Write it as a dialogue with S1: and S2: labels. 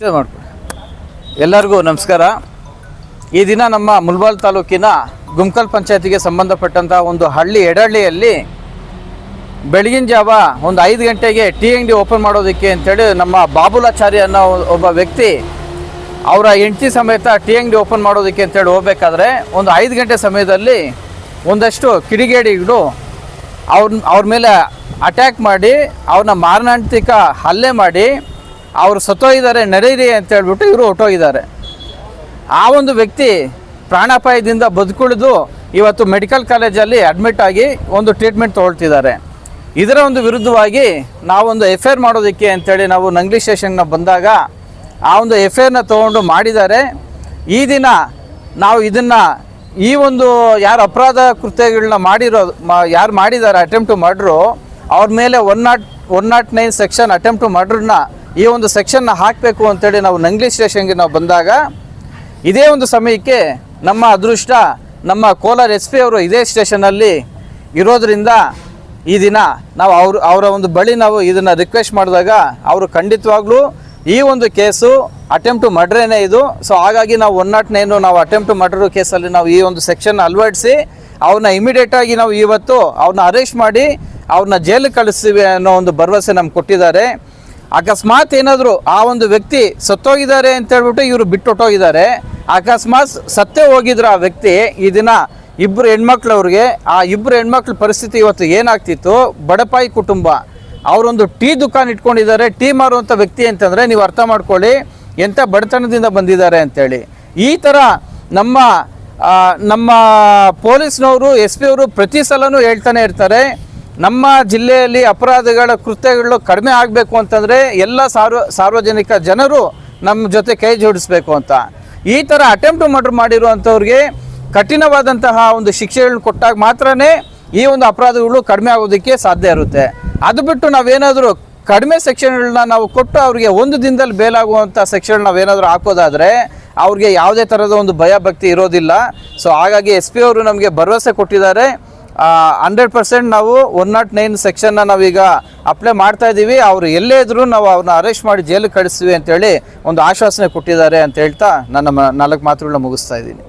S1: ಮಾಡ್ಕೊಳ್ಳಿ ಎಲ್ಲರಿಗೂ ನಮಸ್ಕಾರ. ಈ ದಿನ ನಮ್ಮ ಮುಲ್ಬಾಲ್ ತಾಲೂಕಿನ ಗುಮ್ಕಲ್ ಪಂಚಾಯತಿಗೆ ಸಂಬಂಧಪಟ್ಟಂಥ ಒಂದು ಹಳ್ಳಿ ಎಡಹಳ್ಳಿಯಲ್ಲಿ ಬೆಳಗಿನ ಜಾವ ಒಂದು ಐದು ಗಂಟೆಗೆ ಟೀ ಅಂಗಡಿ ಓಪನ್ ಮಾಡೋದಕ್ಕೆ ಅಂತೇಳಿ ನಮ್ಮ ಬಾಬುಲಾಚಾರಿ ಅನ್ನೋ ಒಬ್ಬ ವ್ಯಕ್ತಿ ಅವರ ಹೆಂಡತಿ ಸಮೇತ ಟೀ ಅಂಗಡಿ ಓಪನ್ ಮಾಡೋದಕ್ಕೆ ಅಂತೇಳಿ ಹೋಗ್ಬೇಕಾದ್ರೆ ಒಂದು ಐದು ಗಂಟೆ ಸಮಯದಲ್ಲಿ ಒಂದಷ್ಟು ಕಿಡಿಗೇಡಿಗಳು ಅವ್ರ ಅವ್ರ ಮೇಲೆ ಅಟ್ಯಾಕ್ ಮಾಡಿ ಅವ್ರನ್ನ ಮಾರಣಾಂತಿಕ ಹಲ್ಲೆ ಮಾಡಿ ಅವರು ಸತ್ತೋಗಿದ್ದಾರೆ ನಡೀರಿ ಅಂತ ಹೇಳ್ಬಿಟ್ಟು ಇವರು ಹೊಟ್ಟೋಗಿದ್ದಾರೆ ಆ ಒಂದು ವ್ಯಕ್ತಿ ಪ್ರಾಣಾಪಾಯದಿಂದ ಬದುಕುಳಿದು ಇವತ್ತು ಮೆಡಿಕಲ್ ಕಾಲೇಜಲ್ಲಿ ಅಡ್ಮಿಟ್ ಆಗಿ ಒಂದು ಟ್ರೀಟ್ಮೆಂಟ್ ತೊಗೊಳ್ತಿದ್ದಾರೆ. ಇದರ ಒಂದು ವಿರುದ್ಧವಾಗಿ ನಾವೊಂದು ಎಫ್ ಐ ಆರ್ ಮಾಡೋದಕ್ಕೆ ಅಂತೇಳಿ ನಾವು ನಂಗ್ಲಿ ಸ್ಟೇಷನ್ನ ಬಂದಾಗ ಆ ಒಂದು ಎಫ್ ಐ ಆರ್ನ ತೊಗೊಂಡು ಮಾಡಿದ್ದಾರೆ. ಈ ದಿನ ನಾವು ಇದನ್ನು ಈ ಒಂದು ಯಾರು ಅಪರಾಧ ಕೃತ್ಯಗಳನ್ನ ಮಾಡಿರೋ ಯಾರು ಮಾಡಿದ್ದಾರೆ ಅಟೆಂಪ್ಟು ಮಾಡ್ರು ಅವ್ರ ಮೇಲೆ one not one not nine section attempt ಮಾಡ್ರನ್ನ ಈ ಒಂದು ಸೆಕ್ಷನ್ನ ಹಾಕಬೇಕು ಅಂತೇಳಿ ನಾವು ನಂಗ್ಲಿ ಸ್ಟೇಷನ್ಗೆ ನಾವು ಬಂದಾಗ ಇದೇ ಒಂದು ಸಮಯಕ್ಕೆ ನಮ್ಮ ಅದೃಷ್ಟ, ನಮ್ಮ ಕೋಲಾರ ಎಸ್ ಪಿ ಅವರು ಇದೇ ಸ್ಟೇಷನಲ್ಲಿ ಇರೋದರಿಂದ ಈ ದಿನ ನಾವು ಅವ್ರ, ಅವರ ಒಂದು ಬಳಿ ನಾವು ಇದನ್ನು ರಿಕ್ವೆಸ್ಟ್ ಮಾಡಿದಾಗ ಅವರು ಖಂಡಿತವಾಗ್ಲೂ ಈ ಒಂದು ಕೇಸು ಅಟೆಂಪ್ಟ್ ಮರ್ಡ್ರೇನೇ ಇದು. ಸೊ ಹಾಗಾಗಿ ನಾವು ಒನ್ ನಾಟ್ ನೈನು ನಾವು ಅಟೆಂಪ್ಟ್ ಮರ್ಡರ್ ಕೇಸಲ್ಲಿ ನಾವು ಈ ಒಂದು ಸೆಕ್ಷನ್ ಅಳವಡಿಸಿ ಅವ್ರನ್ನ ಇಮಿಡಿಯೇಟಾಗಿ ನಾವು ಇವತ್ತು ಅವ್ರನ್ನ ಅರೆಸ್ಟ್ ಮಾಡಿ ಅವ್ರನ್ನ ಜೈಲಿಗೆ ಕಳಿಸ್ತೀವಿ ಅನ್ನೋ ಒಂದು ಭರವಸೆ ನಮ್ಗೆ ಕೊಟ್ಟಿದ್ದಾರೆ. ಅಕಸ್ಮಾತ್ ಏನಾದರೂ ಆ ಒಂದು ವ್ಯಕ್ತಿ ಸತ್ತೋಗಿದ್ದಾರೆ ಅಂತ ಹೇಳ್ಬಿಟ್ಟು ಇವರು ಬಿಟ್ಟೊಟ್ಟೋಗಿದ್ದಾರೆ. ಅಕಸ್ಮಾತ್ ಸತ್ತೇ ಹೋಗಿದ್ರು ಆ ವ್ಯಕ್ತಿ ಈ ದಿನ ಇಬ್ಬರು ಹೆಣ್ಮಕ್ಳವ್ರಿಗೆ, ಆ ಇಬ್ಬರು ಹೆಣ್ಮಕ್ಳ ಪರಿಸ್ಥಿತಿ ಇವತ್ತು ಏನಾಗ್ತಿತ್ತು? ಬಡಪಾಯಿ ಕುಟುಂಬ, ಅವರೊಂದು ಟೀ ದುಕಾನ್ ಇಟ್ಕೊಂಡಿದ್ದಾರೆ. ಟೀ ಮಾರುವಂಥ ವ್ಯಕ್ತಿ ಅಂತಂದರೆ ನೀವು ಅರ್ಥ ಮಾಡ್ಕೊಳ್ಳಿ ಎಂಥ ಬಡತನದಿಂದ ಬಂದಿದ್ದಾರೆ ಅಂತೇಳಿ. ಈ ಥರ ನಮ್ಮ ನಮ್ಮ ಪೊಲೀಸ್ನವರು, ಎಸ್ ಪಿ ಅವರು ಪ್ರತಿ ಸಲನೂ ಹೇಳ್ತಾನೆ ಇರ್ತಾರೆ. ನಮ್ಮ ಜಿಲ್ಲೆಯಲ್ಲಿ ಅಪರಾಧಗಳ ಕೃತ್ಯಗಳು ಕಡಿಮೆ ಆಗಬೇಕು ಅಂತಂದರೆ ಎಲ್ಲ ಸಾರ್ವ, ಸಾರ್ವಜನಿಕ ಜನರು ನಮ್ಮ ಜೊತೆ ಕೈ ಜೋಡಿಸ್ಬೇಕು ಅಂತ. ಈ ಥರ ಅಟೆಂಪ್ಟ್ ಮರ್ಡರ್ ಮಾಡಿರುವಂಥವ್ರಿಗೆ ಕಠಿಣವಾದಂತಹ ಒಂದು ಶಿಕ್ಷೆಗಳನ್ನ ಕೊಟ್ಟಾಗ ಮಾತ್ರನೇ ಈ ಒಂದು ಅಪರಾಧಗಳು ಕಡಿಮೆ ಆಗೋದಕ್ಕೆ ಸಾಧ್ಯ ಇರುತ್ತೆ. ಅದು ಬಿಟ್ಟು ನಾವೇನಾದರೂ ಕಡಿಮೆ ಸೆಕ್ಷನ್ಗಳನ್ನ ನಾವು ಕೊಟ್ಟು ಅವರಿಗೆ ಒಂದು ದಿನದಲ್ಲಿ ಬೇಲಾಗುವಂಥ ಸೆಕ್ಷನ್ ನಾವೇನಾದರೂ ಹಾಕೋದಾದರೆ ಅವ್ರಿಗೆ ಯಾವುದೇ ಥರದ ಒಂದು ಭಯ ಭಕ್ತಿ ಇರೋದಿಲ್ಲ. ಸೊ ಹಾಗಾಗಿ ಎಸ್ ಪಿ ಅವರು ನಮಗೆ ಭರವಸೆ ಕೊಟ್ಟಿದ್ದಾರೆ. ಹಂಡ್ರೆಡ್ ಪರ್ಸೆಂಟ್ ನಾವು ಒನ್ ನಾಟ್ ನೈನ್ ಸೆಕ್ಷನ್ನ ನಾವೀಗ ಅಪ್ಲೈ ಮಾಡ್ತಾ ಇದ್ದೀವಿ. ಅವರು ಎಲ್ಲೇ ಇದ್ರೂ ನಾವು ಅವ್ರನ್ನ ಅರೆಸ್ಟ್ ಮಾಡಿ ಜೈಲಿಗೆ ಕಳಿಸ್ತೀವಿ ಅಂತೇಳಿ ಒಂದು ಆಶ್ವಾಸನೆ ಕೊಟ್ಟಿದ್ದಾರೆ ಅಂತ ಹೇಳ್ತಾ ನನ್ನ ನಾಲ್ಕು ಮಾತುಗಳನ್ನ ಮುಗಿಸ್ತಾ ಇದ್ದೀನಿ.